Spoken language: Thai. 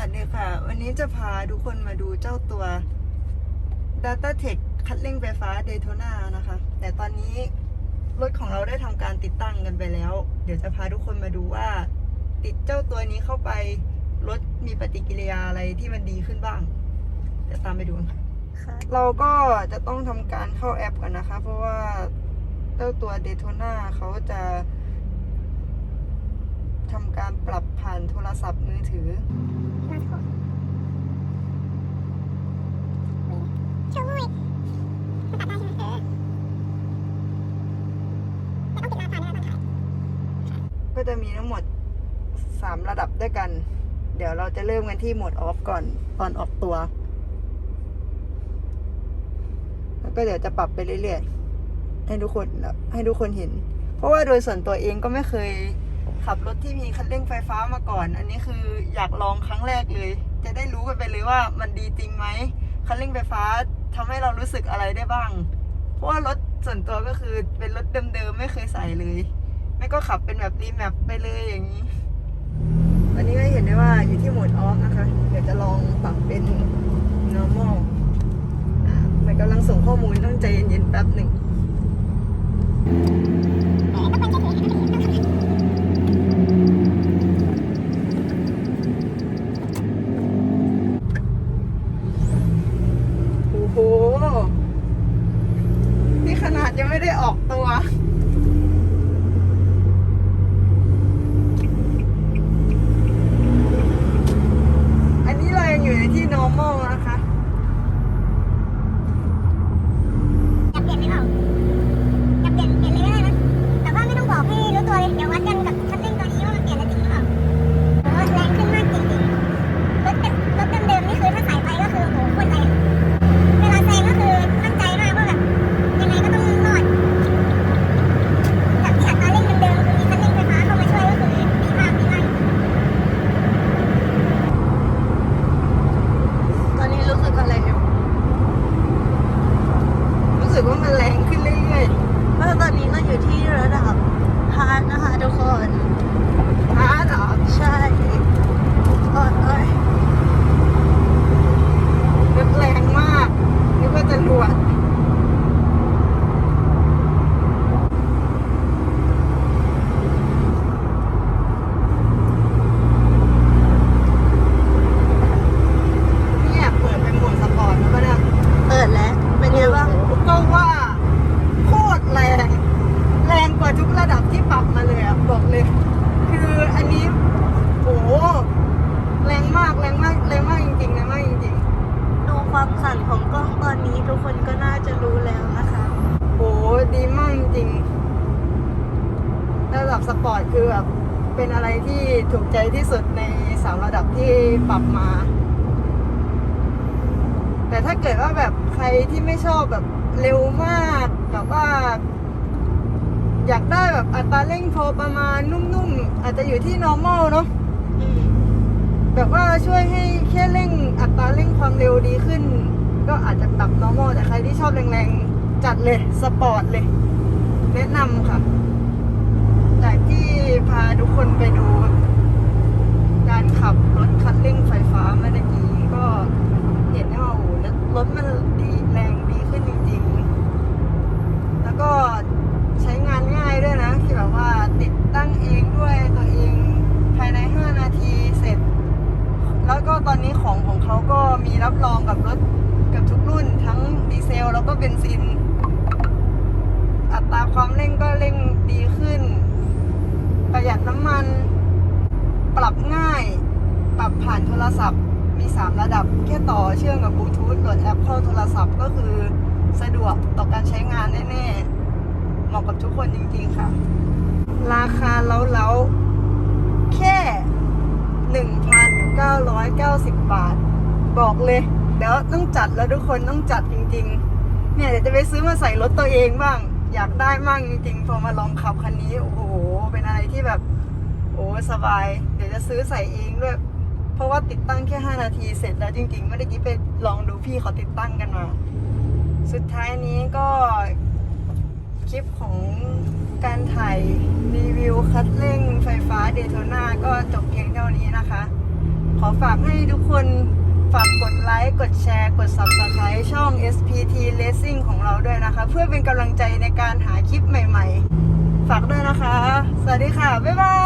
วัสดีค่ะ วันนี้จะพาทุกคนมาดูเจ้าตัว Data Tech คัดเร่งไฟฟ้า Daytona นะคะ แต่ตอนนี้รถของเราได้ทำการติดตั้งกันไปแล้ว เดี๋ยวจะพาทุกคนมาดูว่า ติดเจ้าตัวนี้เข้าไป รถมีปฏิกิริยาอะไรที่มันดีขึ้นบ้าง เดี๋ยวตามไปดูกันค่ะค่ะ เราก็จะต้องทำการเข้าแอปกันนะคะ เพราะว่าเจ้าตัว Daytona เขาจะทำการปรับผ่านโทร ศัพท์มือถือช่วยมันตัดได้ใช่ไหมเออแต่ต้องปิดหน้าตาด้วยนะตอนถ่ายก็จะมีทั้งหมด 3 ระดับด้วยกัน เดี๋ยวเราจะเริ่มกันที่โหมดออฟก่อนตอนออกตัว แล้วก็เดี๋ยวจะปรับไปเรื่อยๆ ให้ทุกคนให้ทุกคนเห็น เพราะว่าโดยส่วนตัวเองก็ไม่เคย ขับรถที่มีคันเร่งไฟฟ้ามาก่อน อันนี้คืออยากลองครั้งแรกเลย จะได้รู้กันไปเลยว่ามันดีจริงไหมคันเร่งไฟฟ้าทำให้เรารู้สึกอะไรได้บ้าง เพราะว่ารถส่วนตัวก็คือเป็นรถเดิมๆไม่เคยใส่เลย ไม่ก็ขับเป็นแบบรีแมปไปเลยอย่างนี้ วันนี้ก็เห็นได้ว่าอยู่ที่โหมดออฟนะคะ เดี๋ยวจะลองปรับเป็น normal อ่ามันกำลังส่งข้อมูลต้องใจเย็นๆแป๊บหนึ่ง โอ้โห นี่ขนาดยังไม่ได้ออกตัว อันนี้เรายังอยู่ในที่ normal นะคะ อยากเปลี่ยนไหมเปล่าอยากเปลี่ยนเปลี่ยนเลยก็ได้นะแต่ว่าไม่ต้องบอกให้รู้ตัวเลยเดี๋ยววัดกันกับคันเร่งตัวนี้ว่ามันเปลี่ยนได้จริงหรือเปล่าโอ้แรงขึ้นมากจริงๆรถเป็นรถเดิมๆนี่คือถ้าสายไปก็คือโอ้โหโคตรแรงเวลาแซงก็คือมั่นใจมากว่าแบบยังไงก็ต้องรอดจากที่อัตราเร่งเดิมๆคือมีคันเร่งไฟฟ้าเข้ามาช่วยก็คือดีมากดีมาก ตอนนี้รู้สึกอะไรอยู่รู้ สึกว่ามันแรงขึ้นเรื่อยแล้วตอนนี้ก็อยู่ที่ระดับฮาร์ดนะคะทุกคน ๆฮาร์ดเหรอ ใช่โอ้ยโอ้ย รถแรงมากนึกว่าจะรวด เนี่ยเปิดเป็นโหมดสปอร์ตแล้วก็เนี่ย เปิดแล้ว เป็นไงบ้าง ก็ว่าโคตรแรง แรงกว่าทุกระดับที่ปรับมาเลยอะ บอกเลย คืออันนี้โอ้โหแรงมากแรงมากแรงมากจริงๆแรงมากจริง ดูความสั่นของกล้องตอนนี้ทุกคนก็น่าจะรู้แล้วนะคะ ๆโอ้โหดีมากจริงๆระดั บสปอร์ตคือแบบเป็นอะไรที่ถูกใจที่สุดในสามระดับที่ปรับมา แต่ถ้าเกิดว่าแบบใครที่ไม่ชอบแบบเร็วมากแบบว่า อยากได้แบบอัตราเร่งพอประมาณนุ่มๆ อาจจะอยู่ที่ normal เนาะอืมแบบว่าช่วยให้แค่เร่งอัตราเร่งความเร็วดีขึ้น ก็อาจจะปรับ normal แต่ใครที่ชอบแรงๆ จัดเลย สปอร์ตเลย แนะนำค่ะ จากที่พาทุกคนไปดู การขับรถคันเร่งไฟฟ้าเมื่อกี้ก็เห็นได้ว่าโอ้โหรถรถมันดีแรงดีขึ้นจริงๆ แล้วก็ใช้งานง่ายด้วยนะที่แบบว่าติดตั้งเองด้วยตัวเองภายใน 5 นาทีเสร็จ แล้วก็ตอนนี้ของของเขาก็ มีรับรองกับรถกับทุกรุ่นทั้งดีเซลแล้วก็เบนซิน อัตราความเร่งก็เร่งดีขึ้น ประหยัดน้ำมัน ปรับง่าย ปรับผ่านโทรศัพท์ มี 3 ระดับแค่ต่อเชื่อมกับบลูทูธโหลดแอปเข้าโทรศัพท์ก็คือสะดวกต่อการใช้งานแน่ๆ เหมาะกับทุกคนจริงๆค่ะ ราคาเล้าๆแค่ 1,990 บาท บอกเลยเดี๋ยวต้องจัดแล้วทุกคนต้องจัดจริง ๆ เนี่ยเดี๋ยวจะไปซื้อมาใส่รถตัวเองบ้าง อยากได้มากจริงๆ พอมาลองขับคันนี้โอ้โหเป็นอะไรที่แบบโอ้สบาย เดี๋ยวจะซื้อใส่เองด้วย เพราะว่าติดตั้งแค่ 5 นาทีเสร็จแล้วจริงๆไม่ได้กี้ไปลองดูพี่เขาติดตั้งกันมา สุดท้ายนี้ก็คลิปของการถ่ายรีวิวคัดเร่งไฟฟ้าเดโทนาก็จบเพียงเท่านี้นะคะ ขอฝากให้ทุกคน ฝากกดไลค์ กดแชร์ กด Subscribe ช่อง SPT Racing ของเราด้วยนะคะ เพื่อเป็นกำลังใจในการหาคลิปใหม่ๆ ฝากด้วยนะคะ สวัสดีค่ะ บ๊ายบาย